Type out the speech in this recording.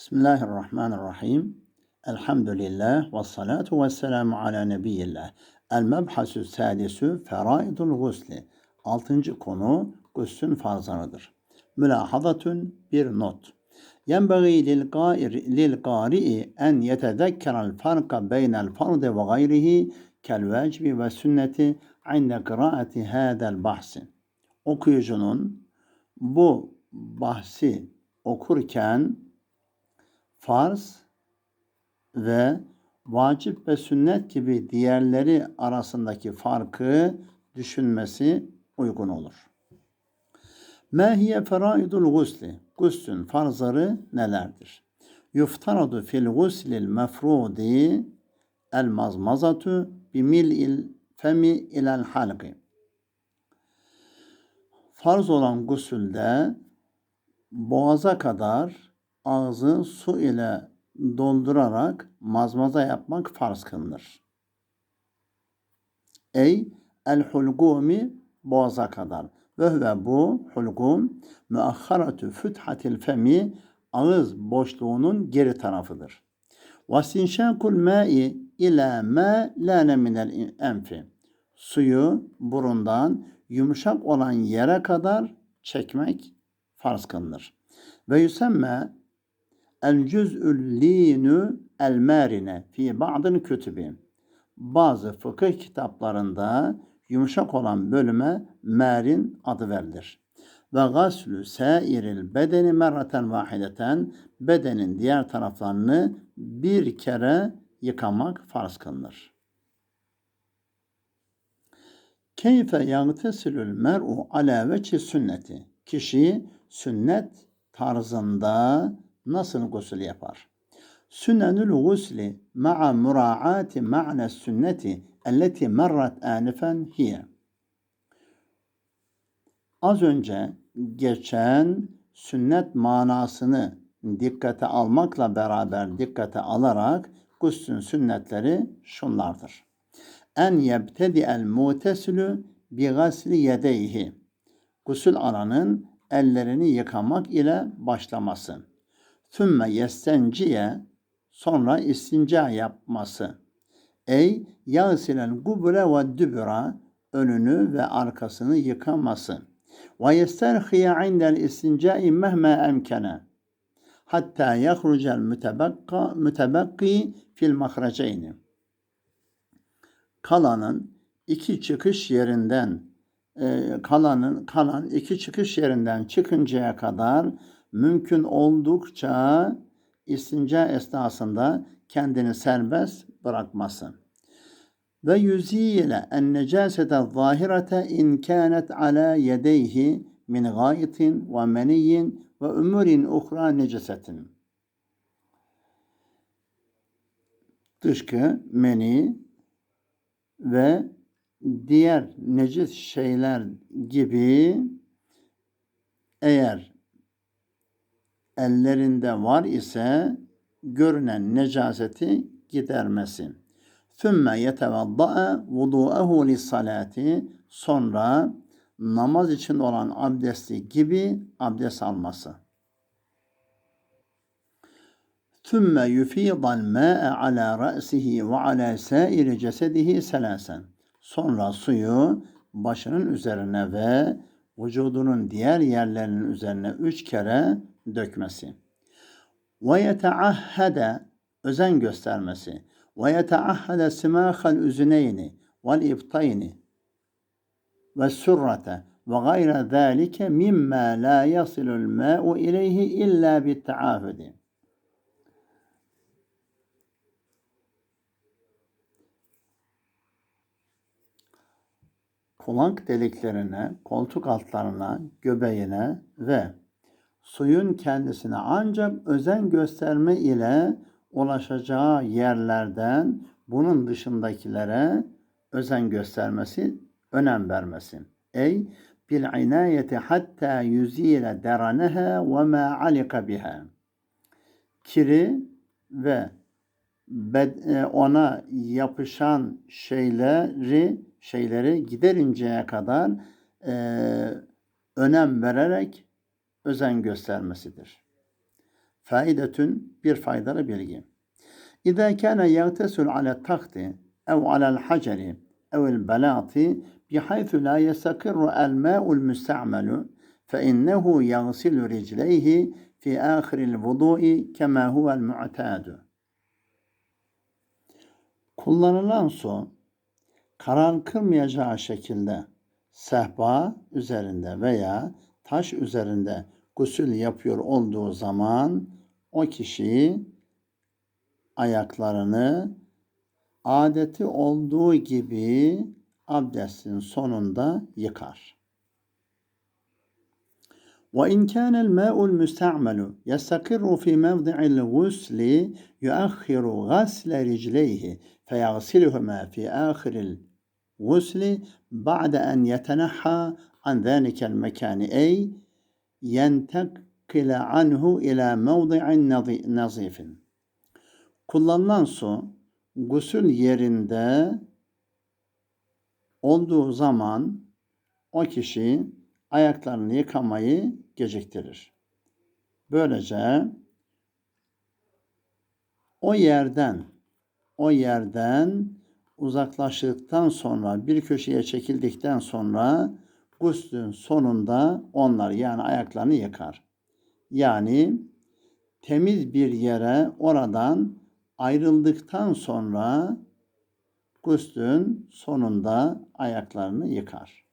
Bismillahirrahmanirrahim. Elhamdülillah ve salatu ve selamu ala nebiyyillah. El mebhasü sadisü feraidul gusli. Altıncı konu guslün farzlarıdır. Mülahadatun bir not. Yetezekkerel farka beynel fardı ve gayrihi kel vecibi ve sünneti inde kıraati hadel bahsi. Okuyucunun bu bahsi okurken farz ve vacip ve sünnet gibi diğerleri arasındaki farkı düşünmesi uygun olur. Mehiye feraidul gusli. Guslün farzları nelerdir? Yuftaradu fil guslil mefrudi el mazmazatu bimil'il femi ilel halqi. Farz olan gusülde boğaza kadar ağzı su ile doldurarak mazmaza yapmak farz kılınır. Ey el hulgumi boğaza kadar. Ve ve bu hulgum müahharatu füthatil femi ağız boşluğunun geri tarafıdır. Vasinşakul ma'i ila ma lane minel enfi. Suyu burundan yumuşak olan yere kadar çekmek farz kılınır. Ve yüsemme El cüz'ül lînü el mərine fi ba'dın kütübi. Bazı fıkıh kitaplarında yumuşak olan bölüme merin adı verilir. Ve gaslü sairil bedeni merraten vahideten bedenin diğer taraflarını bir kere yıkamak farz kılınır. Keyfe yagtesilül mer'u ala veçi sünneti. Kişi sünnet tarzında nasıl gusül yapar? Sünnenül gusli ma'a muraati ma'ne sünneti elleti merrat anifen hiye. Az önce geçen sünnet manasını dikkate almakla beraber dikkate alarak guslün sünnetleri şunlardır. En yebtedi el mutesilü bi gasli yedeyhi. Gusül alanın ellerini yıkamak ile başlaması. Sümme yestenciye sonra istinca yapması. Ey yağsilen gubre ve dübüra önünü ve arkasını yıkaması. Ve yesterhiye indel istincai mehme emkene. Hatta yahrucel mütebekka mütebekki fil mahraceyni. Kalanın iki çıkış yerinden e, kalanın kalan iki çıkış yerinden çıkıncaya kadar mümkün oldukça istinca esnasında kendini serbest bırakması. Ve yüzile en necasete zahirete in kânet ala yedeyhi min gâyitin ve meniyyin ve umurin uhra necesetin. Dışkı, meni ve diğer necis şeyler gibi eğer ellerinde var ise görünen necaseti gidermesi. Sümme yetevadda'a vudu'ehu lissalati sonra namaz için olan abdesti gibi abdest alması. Sümme yufidal mâ'e ala ra'sihi ve ala sairi cesedihi selasen. Sonra suyu başının üzerine ve vücudunun diğer yerlerinin üzerine üç kere dökmesi. Ve yeteahhede özen göstermesi. Ve yeteahhede simâhel üzüneyni vel iftayni ve sürrete ve gayre zâlike mimma la yasilul mâ'u ileyhi illa bit taahhudi. kulak deliklerine, koltuk altlarına, göbeğine ve suyun kendisine ancak özen gösterme ile ulaşacağı yerlerden bunun dışındakilere özen göstermesi, önem vermesi. Ey bil inayeti hatta yüzile deraneha ve ma alika biha. Kiri ve e, ona yapışan şeyleri şeyleri giderinceye kadar e, önem vererek özen göstermesidir. Faidetün bir faydalı bilgi. İza kana yagtesul ala tahti ev ala haceri ev el belati bihaythu la yastakirru el ma'ul musta'malu fe innehu yagsilu ricleyhi fi ahiril vudu'i kema huvel mu'tadu. Kullanılan su karan kırmayacağı şekilde sehpa üzerinde veya taş üzerinde gusül yapıyor olduğu zaman o kişi ayaklarını adeti olduğu gibi abdestin sonunda yıkar. وإن كان الماء المستعمل يستقر في موضع الغسل يؤخر غسل رجليه فيغسلهما في آخر الغسل بعد أن يتنحى عن ذلك المكان أي ينتقل عنه إلى موضع نظي- نظيف Kullanılan su gusül yerinde olduğu zaman o kişi ayaklarını yıkamayı geciktirir. Böylece o yerden o yerden uzaklaştıktan sonra bir köşeye çekildikten sonra guslün sonunda onlar yani ayaklarını yıkar. Yani temiz bir yere oradan ayrıldıktan sonra guslün sonunda ayaklarını yıkar.